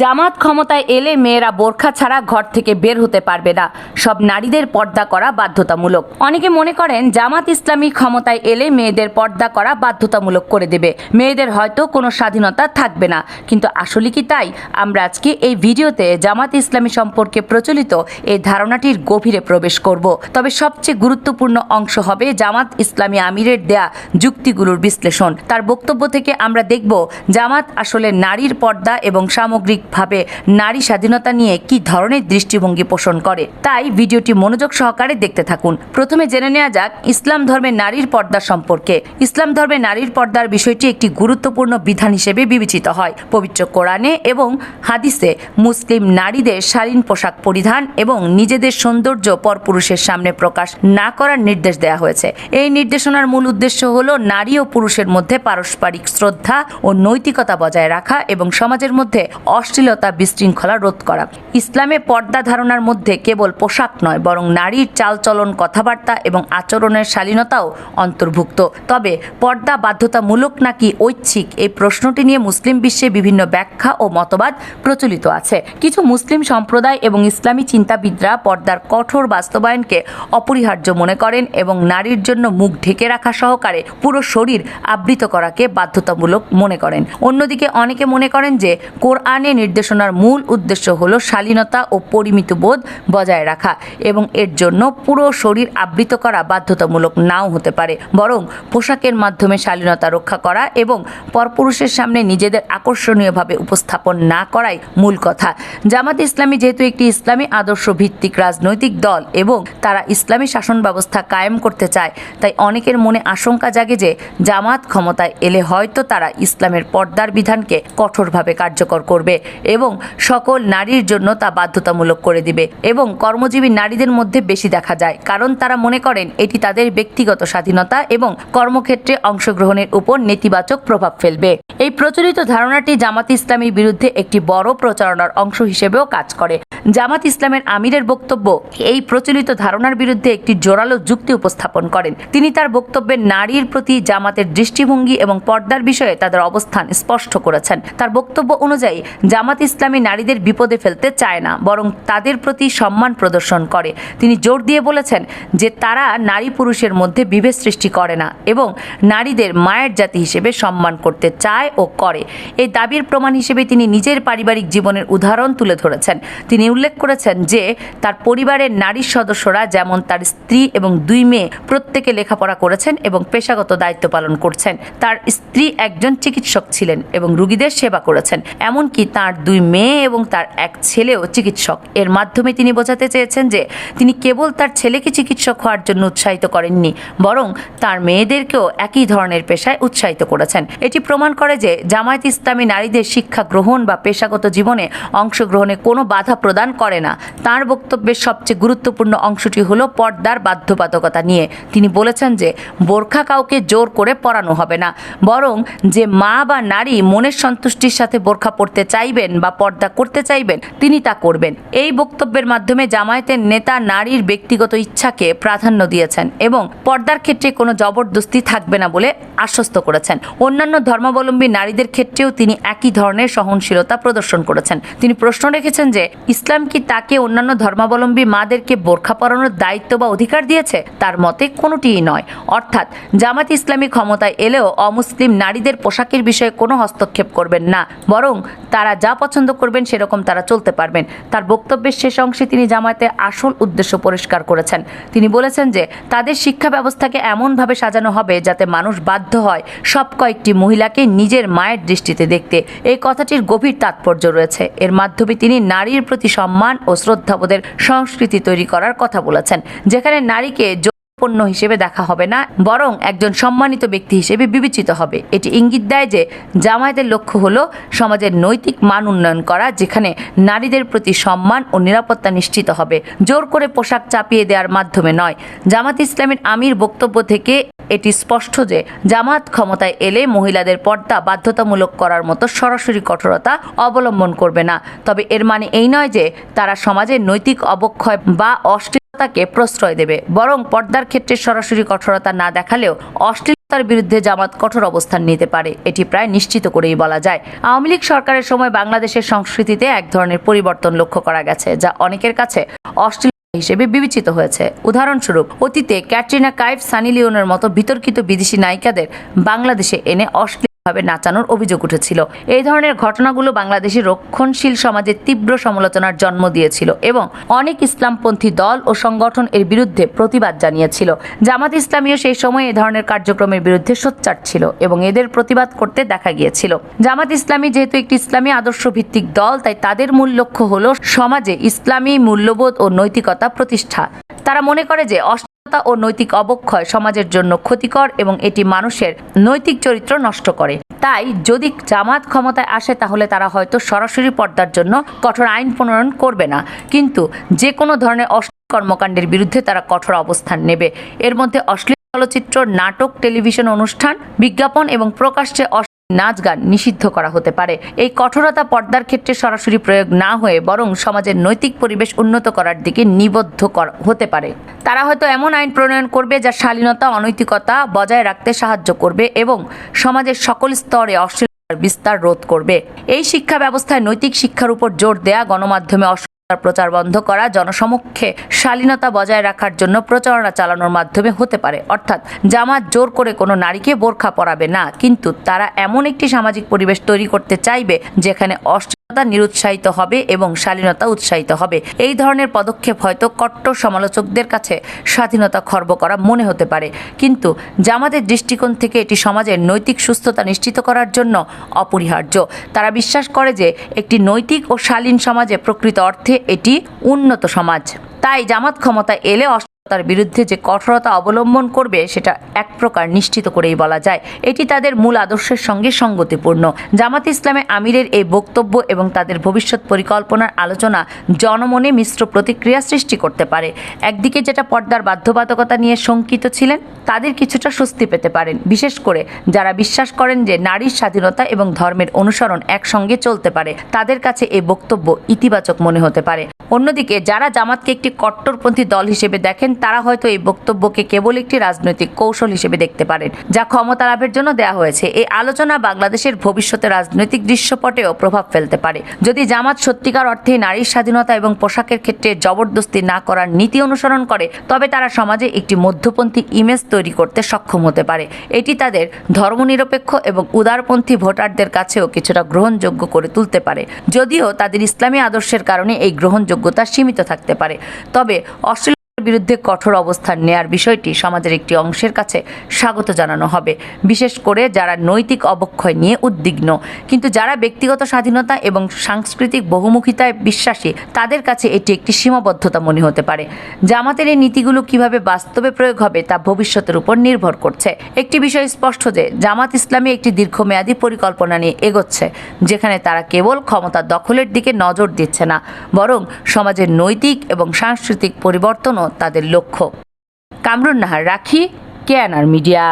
জামাত ক্ষমতায় এলে মেয়েরা বোরখা ছাড়া ঘর থেকে বের হতে পারবে না। সব নারীদের পর্দা করা বাধ্যতামূলক। অনেকে মনে করেন জামাত ইসলামী ক্ষমতায় এলে মেয়েদের পর্দা করা বাধ্যতামূলক করে দেবে। মেয়েদের হয়তো কোনো স্বাধীনতা থাকবে না। কিন্তু আসলে কি তাই? আমরা আজকে এই ভিডিওতে জামাত ইসলামী সম্পর্কে প্রচলিত এই ধারণাটির গভীরে প্রবেশ করব। তবে সবচেয়ে গুরুত্বপূর্ণ অংশ হবে জামাত ইসলামী আমিরের দেয়া যুক্তিগুলোর বিশ্লেষণ। তার বক্তব্য থেকে আমরা দেখব জামাত আসলে নারীর পর্দা এবং সামগ্রিকভাবে নারী স্বাধীনতা নিয়ে কি ধরনের দৃষ্টিভঙ্গি পোষণ করে? তাই ভিডিওটি মনোযোগ সহকারে দেখতে থাকুন। প্রথমে জেনে নেওয়া যাক ইসলাম ধর্মে নারীর পর্দা সম্পর্কে। ইসলাম ধর্মে নারীর পর্দার বিষয়টি একটি গুরুত্বপূর্ণ বিধান হিসেবে বিবেচিত হয়। পবিত্র কোরআনে এবং হাদিসে মুসলিম নারীদের শালীন পোশাক পরিধান এবং নিজেদের সৌন্দর্য পরপুরুষের সামনে প্রকাশ না করার নির্দেশ দেওয়া হয়েছে। এই নির্দেশনার মূল উদ্দেশ্য হল নারী ও পুরুষের মধ্যে পারস্পরিক শ্রদ্ধা ও নৈতিকতা বজায় রাখা এবং সমাজের মধ্যে অশ্লীলতা বিশৃঙ্খলা রোধ করা। ইসলামে পর্দা ধারণার মধ্যে কেবল পোশাক নয়, বরং নারীর চালচলন, কথাবার্তা এবং আচরণের শালীনতাও অন্তর্ভুক্ত। তবে পর্দা বাধ্যতামূলক নাকি ঐচ্ছিক, এই প্রশ্নটি নিয়ে মুসলিম বিশ্বে বিভিন্ন ব্যাখ্যা ও মতবাদ প্রচলিত আছে। কিছু মুসলিম সম্প্রদায় এবং ইসলামী চিন্তাবিদরা পর্দার কঠোর বাস্তবায়নকে অপরিহার্য মনে করেন এবং নারীর জন্য মুখ ঢেকে রাখা সহকারে পুরো শরীর আবৃত করাকে বাধ্যতামূলক মনে করেন। অন্যদিকে অনেকে মনে করেন যে কোরআনে নির্দেশনার মূল উদ্দেশ্য হলো শালীনতা ও পরিমিত বোধ বজায় রাখা এবং এর জন্য পুরো শরীর আবৃত করা বাধ্যতামূলক নাও হতে পারে। বরং পোশাকের মাধ্যমে শালীনতা রক্ষা করা এবং পরপুরুষের সামনে নিজেদের আকর্ষণীয়ভাবে উপস্থাপন না করাই মূল কথা। জামাত ইসলামী যেহেতু একটি ইসলামী আদর্শ ভিত্তিক রাজনৈতিক দল এবং তারা ইসলামী শাসন ব্যবস্থা কায়েম করতে চায়, তাই অনেকের মনে আশঙ্কা জাগে যে জামাত ক্ষমতায় এলে হয়তো তারা ইসলামের পর্দার বিধানকে কঠোরভাবে কার্যকর করবে। এবং সকল নারীর জন্য তা বাধ্যতামূলক করে দিবে। এবং কর্মজীবী নারীদের মধ্যে বেশি দেখা যায়, কারণ তারা মনে করেন এটি তাদের ব্যক্তিগত স্বাধীনতা এবং কর্মক্ষেত্রে অংশগ্রহণের উপর নেতিবাচক প্রভাব ফেলবে। এই প্রচলিত ধারণাটি জামাত ইসলামীর বিরুদ্ধে একটি বড় প্রচারণার অংশ হিসেবেও কাজ করে। জামাত ইসলামের আমিরের বক্তব্য এই প্রচলিত ধারণার বিরুদ্ধে একটি জোরালো যুক্তি উপস্থাপন করেন। তিনি তার বক্তব্যে নারীর প্রতি জামাতের দৃষ্টিভঙ্গি এবং পর্দার বিষয়ে তাদের অবস্থান স্পষ্ট করেছেন। তার বক্তব্য অনুযায়ী, জামাত ইসলামী নারীদের বিপদে ফেলতে চায় না, বরং তাদের প্রতি সম্মান প্রদর্শন করে। তিনি জোর দিয়ে বলেছেন যে তারা নারী পুরুষের মধ্যে বিভেদ সৃষ্টি করে না এবং নারীদের মায়ের জাতি হিসেবে সম্মান করতে চায় ও করে। এই দাবির প্রমাণ হিসেবে তিনি নিজের পারিবারিক জীবনের উদাহরণ তুলে ধরেছেন। তিনি উল্লেখ করেছেন যে, তার পরিবারের নারী সদস্যরা যেমন তার স্ত্রী এবং দুই মেয়ে প্রত্যেকে লেখাপড়া করেছেন এবং পেশাগত দায়িত্ব পালন করছেন, তার স্ত্রী একজন চিকিৎসক ছিলেন এবং রুগীদের সেবা করেছেন। এমনকি তার দুই মেয়ে এবং তার এক ছেলেও চিকিৎসক। এর মাধ্যমে তিনি বোঝাতে চেয়েছেন যে, তিনি কেবল তার ছেলেকে চিকিৎসক হওয়ার জন্য উৎসাহিত করেননি, বরং তার মেয়েদেরকেও একই ধরনের পেশায় উৎসাহিত করেছেন। এটি প্রমাণ করে যে জামায়াত ইসলামী নারীদের শিক্ষা গ্রহণ বা পেশাগত জীবনে অংশগ্রহণে কোনো বাধা প্রদান করে না। তার বক্তব্যের সবচেয়ে গুরুত্বপূর্ণ অংশটি হলো পর্দার বাধ্যবাধকতা নিয়ে। তিনি বলেছেন যে, বোরখা কাউকে জোর করে পরানো হবে না। বরং যে মা বা নারী মনের সন্তুষ্টির সাথে বোরখা পড়তে চাইবেন বা পর্দা করতে চাইবেন, তিনি তা করবেন। এই বক্তব্যের মাধ্যমে জামায়াতের নেতা নারীর ব্যক্তিগত ইচ্ছাকে প্রাধান্য দিয়েছেন এবং পর্দার ক্ষেত্রে কোনো জবরদস্তি থাকবে না বলে আশ্বস্ত করেছেন। অন্যান্য ধর্মাবলম্বী নারীদের ক্ষেত্রেও তিনি একই ধরনের সহনশীলতা প্রদর্শন করেছেন। তিনি প্রশ্ন রেখেছেন যে, ইসলাম কি তাকে অন্যান্য ধর্মাবলম্বী মাদেরকে বোরখা পরানোর দায়িত্ব বা অধিকার দিয়েছে? তার মতে কোনোটিই নয়। অর্থাৎ, জামাত ইসলামী ক্ষমতায় এলেও অমুসলিম নারীদের পোশাকের বিষয়ে কোনো হস্তক্ষেপ করবেন না। বরং, তারা যা পছন্দ করবেন সেরকম তারা চলতে পারবেন। তার বক্তব্যের শেষ অংশে তিনি জামায়াতের আসল উদ্দেশ্য পরিষ্কার করেছেন। তিনি বলেছেন যে, তাদের শিক্ষা ব্যবস্থাকে এমনভাবে সাজানো হবে যাতে মানুষ বাধ্য হয় সব কয়েকটি মহিলাকে নিজের মায়ের দৃষ্টিতে দেখতে এই কথাটির গভীর তাৎপর্য রয়েছে। এর মাধ্যমে তিনি নারীর প্রতি সম্মান ও শ্রদ্ধাবোধের সংস্কৃতি তৈরি করার কথা বলেছেন, যেখানে নারীকে পণ্য হিসেবে দেখা হবে না, বরং একজন সম্মানিত ব্যক্তি হিসেবে বিবেচিত হবে। এটি ইঙ্গিত দেয় যে জামায়াতের লক্ষ্য হল সমাজের নৈতিক মান উন্নয়ন করা, যেখানে নারীদের প্রতি সম্মান ও নিরাপত্তা নিশ্চিত হবে। জোর করে পোশাক চাপিয়ে দেওয়ার মাধ্যমে নয়। জামাত ইসলামের আমির বক্তব্য থেকে এটি স্পষ্ট যে জামাত ক্ষমতায় এলে মহিলাদের পর্দা বাধ্যতামূলক করার মতো সরাসরি কঠোরতা অবলম্বন করবে না। তবে এর মানে এই নয় যে তারা সমাজের নৈতিক অবক্ষয় বা অশ্লীল তাকে প্রশ্রয় দেবে। বরং পর্দার ক্ষেত্রে সরাসরি কঠোরতা না দেখালেও অশ্লীল অশ্লীলতার বিরুদ্ধে জামাত কঠোর অবস্থান নিতে পারে, এটি প্রায় নিশ্চিত করেই বলা যায়। আওয়ামী লীগ সরকারের সময় বাংলাদেশের সংস্কৃতিতে এক ধরনের পরিবর্তন লক্ষ্য করা গেছে, যা অনেকের কাছে অশ্লীল হিসেবে বিবেচিত হয়েছে। উদাহরণস্বরূপ, অতীতে ক্যাটরিনা কাইফ, সানি লিওনের মতো বিতর্কিত বিদেশি নায়িকাদের বাংলাদেশে এনে অশ্লীলভাবে নাচানোর অভিযোগ উঠেছিল। এই ধরনের ঘটনাগুলো বাংলাদেশের রক্ষণশীল সমাজে তীব্র সমালোচনার জন্ম দিয়েছিল এবং অনেক ইসলামপন্থী দল ও সংগঠন এর বিরুদ্ধে প্রতিবাদ জানিয়েছিল। জামাত ইসলামীও সেই সময় এই ধরনের কার্যক্রমের বিরুদ্ধে সোচ্চার ছিল এবং এদের প্রতিবাদ করতে দেখা গিয়েছিল। জামাত ইসলামী যেহেতু একটি ইসলামী আদর্শ ভিত্তিক দল, তাই তাদের মূল লক্ষ্য হলো সমাজে ইসলামী মূল্যবোধ ও নৈতিকতা প্রতিষ্ঠা। তারা মনে করে যে অশ্লীলতা ও নৈতিক অবক্ষয় সমাজের জন্য ক্ষতিকর এবং এটি মানুষের নৈতিক চরিত্র নষ্ট করে। তাই যদি জামাত ক্ষমতায় আসে তাহলে তারা হয়তো সরাসরি পর্দার জন্য কঠোর আইন প্রণয়ন করবে না। কিন্তু যে কোনো ধরনের অশ্লীল কর্মকাণ্ডের বিরুদ্ধে তারা কঠোর অবস্থান নেবে। এর মধ্যে অশ্লীল চলচ্চিত্র, নাটক, টেলিভিশন অনুষ্ঠান, বিজ্ঞাপন এবং প্রকাশ্যে নাচ গান নিষিদ্ধ করা হতে পারে। এই কঠোরতা পর্দার ক্ষেত্রে সরাসরি প্রয়োগ না হয়ে বরং সমাজের নৈতিক পরিবেশ উন্নত করার দিকে নিবদ্ধ হতে পারে। তারা হয়তো এমন আইন প্রণয়ন করবে যা শালীনতা, অনৈতিকতা বজায় রাখতে সাহায্য করবে এবং সমাজের সকল স্তরে অশ্লীল বিস্তার রোধ করবে। এই শিক্ষা ব্যবস্থায় নৈতিক শিক্ষার উপর জোর দেয়া গণমাধ্যমে প্রচার বন্ধ করা জনসমক্ষে শালীনতা বজায় রাখার জন্য প্রচারণা চালানোর মাধ্যমে হতে পারে। অর্থাৎ জামাত জোর করে কোনো নারীকে বোরখা পরাবে না, কিন্তু তারা এমন একটি সামাজিক পরিবেশ তৈরি করতে চাইবে যেখানে অশ্লীলতা নিরুৎসাহিত হবে এবং শালীনতা উৎসাহিত হবে। এই ধরনের পদক্ষেপ হয়তো কট্টর সমালোচকদের কাছে স্বাধীনতা খর্ব করা মনে হতে পারে, কিন্তু জামাতের দৃষ্টিকোণ থেকে এটি সমাজের নৈতিক সুস্থতা নিশ্চিত করার জন্য অপরিহার্য। তারা বিশ্বাস করে যে একটি নৈতিক ও শালীন সমাজে প্রকৃত অর্থে এটি উন্নত সমাজ। তাই জামাত ক্ষমতা এলে অশ্লীলতার বিরুদ্ধে যে কঠোরতা অবলম্বন করবে, সেটা এক প্রকার নিশ্চিত করেই বলা যায়। এটি তাদের মূল আদর্শের সঙ্গে সঙ্গতিপূর্ণ। জামাত ইসলামে আমিরের এই বক্তব্য এবং তাদের ভবিষ্যৎ পরিকল্পনার আলোচনা জনমনে মিশ্র প্রতিক্রিয়া সৃষ্টি করতে পারে। একদিকে যেটা পর্দার বাধ্যবাধকতা নিয়ে শঙ্কিত ছিলেন, তাদের কিছুটা স্বস্তি পেতে পারেন। বিশেষ করে যারা বিশ্বাস করেন যে নারীর স্বাধীনতা এবং ধর্মের অনুসরণ একসঙ্গে চলতে পারে, তাদের কাছে এই বক্তব্য ইতিবাচক মনে হতে পারে। অন্যদিকে যারা জামাতকে একটি কট্টরপন্থী দল হিসেবে দেখেন তারা হয়তো এই বক্তব্যকে কেবল একটি রাজনৈতিক কৌশল হিসেবে দেখতে পারেন, যা ক্ষমতা লাভের জন্য দেওয়া হয়েছে। এই আলোচনা বাংলাদেশের ভবিষ্যতে রাজনৈতিক দৃশ্যপটেও প্রভাব ফেলতে পারে। যদি জামাত সত্যিকার অর্থে নারীর স্বাধীনতা এবং পোশাকের ক্ষেত্রে জবরদস্তি না করার নীতি অনুসরণ করে, তবে তারা সমাজে একটি মধ্যপন্থী ইমেজ তৈরি করতে সক্ষম হতে পারে। এটি তাদের ধর্মনিরপেক্ষ এবং উদারপন্থী ভোটারদের কাছেও কিছুটা গ্রহণযোগ্য করে তুলতে পারে। যদিও তাদের ইসলামী আদর্শের কারণে এই গ্রহণযোগ্যতা সীমিত থাকতে পারে। তবে অস্ট্রেলিয়া বিরুদ্ধে কঠোর অবস্থান নেয়ার বিষয়টি সমাজের একটি অংশের কাছে স্বাগত জানানো হবে। বিশেষ করে যারা নৈতিক অবক্ষয় নিয়ে উদ্বিগ্ন। কিন্তু যারা ব্যক্তিগত স্বাধীনতা এবং সাংস্কৃতিক বহুমুখিতায় বিশ্বাসী, তাদের কাছে এটি একটি সীমাবদ্ধতা মনে হতে পারে। জামাতের এই নীতিগুলো কীভাবে বাস্তবে প্রয়োগ হবে তা ভবিষ্যতের উপর নির্ভর করছে। একটি বিষয় স্পষ্ট যে, জামাত ইসলামী একটি দীর্ঘমেয়াদী পরিকল্পনা নিয়ে এগোচ্ছে, যেখানে তারা কেবল ক্ষমতা দখলের দিকে নজর দিচ্ছে না, বরং সমাজের নৈতিক এবং সাংস্কৃতিক পরিবর্তনও তাদের লক্ষ্য। কামরুন নাহার রাখি কেয়ানার মিডিয়া।